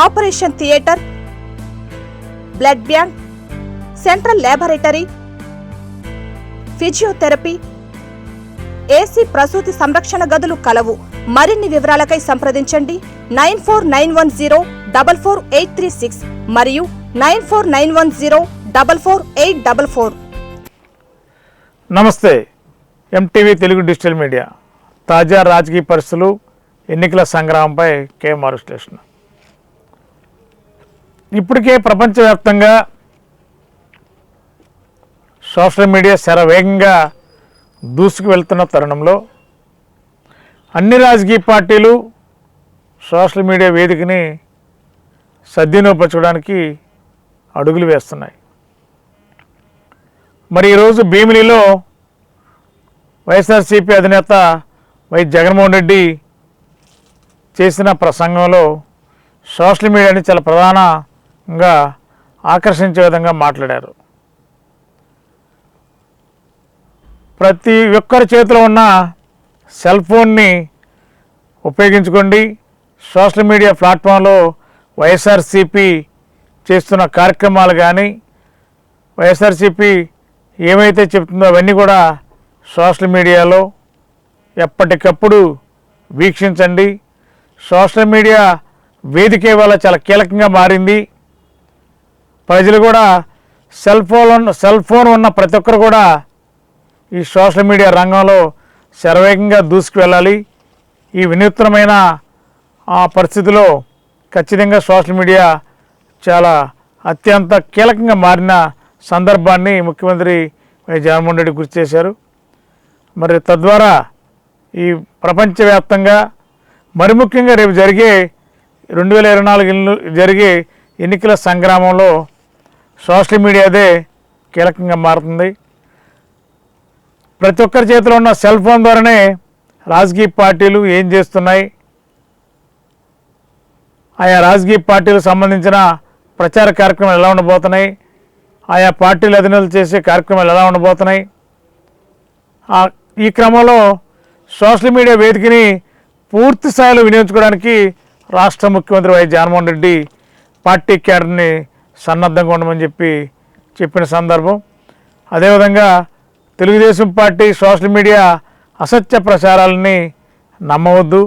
operation theatre blood bank central laboratory physiotherapy AC ప్రసూతి సంరక్షణ గదులు కలవు. మరిన్ని వివరాలకై సంప్రదించండి. Nine four nine one zero double four eight three six మరియు nine four nine one zero double four eight double four. నమస్తే. MTV Telugu digital media. తాజా రాజకీయ పరిస్థితులు ఎన్నికల సంగ్రామంపై కేఎంఆర్ స్టేషన్ ఇప్పటికే ప్రపంచవ్యాప్తంగా సోషల్ మీడియా శరవేగంగా దూసుకు వెళ్తున్న తరుణంలో అన్ని రాజకీయ పార్టీలు సోషల్ మీడియా వేదికని సద్వినియోగపరచుకోవడానికి అడుగులు వేస్తున్నాయి. మరి ఈరోజు భీమిలిలో వైఎస్ఆర్సీపీ అధినేత వై జగన్మోహన్ రెడ్డి చేసిన ప్రసంగంలో సోషల్ మీడియాని చాలా ప్రధాన ప్రధానంగా ఆకర్షించే విధంగా మాట్లాడారు. ప్రతి ఒక్కరి చేతిలో ఉన్న సెల్ ఫోన్ని ఉపయోగించుకోండి. సోషల్ మీడియా ప్లాట్ఫామ్లో వైఎస్ఆర్సీపీ చేస్తున్న కార్యక్రమాలు కానీ వైఎస్ఆర్సీపీ ఏమైతే చెప్తుందో అవన్నీ కూడా సోషల్ మీడియాలో ఎప్పటికప్పుడు వీక్షించండి. సోషల్ మీడియా వేదిక వల్ల చాలా కీలకంగా మారింది. ప్రజలు కూడా సెల్ ఫోన్ సెల్ ఫోన్ ఉన్న ప్రతి ఒక్కరు కూడా ఈ సోషల్ మీడియా రంగంలో శరవేగంగా దూసుకు వెళ్ళాలి ఈ వినూత్నమైన ఆ పరిస్థితిలో ఖచ్చితంగా సోషల్ మీడియా చాలా అత్యంత కీలకంగా మారిన సందర్భాన్ని ముఖ్యమంత్రి వై జగన్మోహన్ రెడ్డి గుర్తు చేశారు. మరి తద్వారా ఈ ప్రపంచవ్యాప్తంగా మరి ముఖ్యంగా రేపు జరిగే రెండు వేల ఇరవై నాలుగు జరిగే ఎన్నికల సంగ్రామంలో సోషల్ మీడియాదే కీలకంగా మారుతుంది. ప్రతి ఒక్కరి చేతిలో ఉన్న సెల్ ఫోన్ ద్వారానే రాజకీయ పార్టీలు ఏం చేస్తున్నాయి ఆయా రాజకీయ పార్టీలకు సంబంధించిన ప్రచార కార్యక్రమాలు ఎలా ఉండబోతున్నాయి ఆయా పార్టీలు అధినేతలు చేసే కార్యక్రమాలు ఎలా ఉండబోతున్నాయి. ఈ క్రమంలో సోషల్ మీడియా వేదికని పూర్తి స్థాయిలో వినియోగించుకోవడానికి రాష్ట్ర ముఖ్యమంత్రి వై జగన్మోహన్ రెడ్డి పార్టీ క్యాడర్ని సన్నద్ధంగా ఉండమని చెప్పి చెప్పిన సందర్భం. అదేవిధంగా తెలుగుదేశం పార్టీ సోషల్ మీడియా అసత్య ప్రచారాలని నమ్మవద్దు.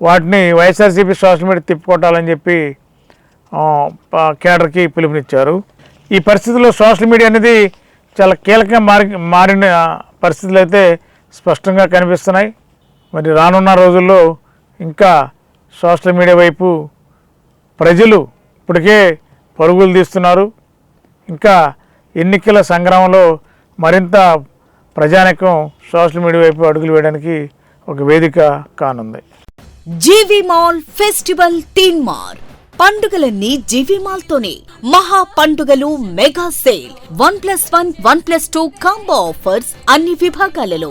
వాటిని వైఎస్ఆర్సీపీ సోషల్ మీడియా తిప్పుకొట్టాలని చెప్పి కేడర్కి పిలుపునిచ్చారు. ఈ పరిస్థితుల్లో సోషల్ మీడియా అనేది చాలా కీలకంగా మారి మారిన పరిస్థితులు అయితే స్పష్టంగా కనిపిస్తున్నాయి. మరి రానున్న రోజుల్లో ఇంకా సోషల్ మీడియా వైపు ప్రజలు ఇప్పటికే పరుగులు తీస్తున్నారు. ఇంకా ఎన్నికల సంగ్రామంలో మరింత ప్రజానికం సోషల్ మీడియా వైపు అడుగులు వేయడానికి ఒక వేదిక కానుంది. జీవి మాల్ ఫెస్టివల్ థీమ్ మార్ పండుగలన్నీ జీవి మాల్ తోనే మహా పండుగలు mega sale. One plus one one plus two combo offers అన్ని విభాగాలలో.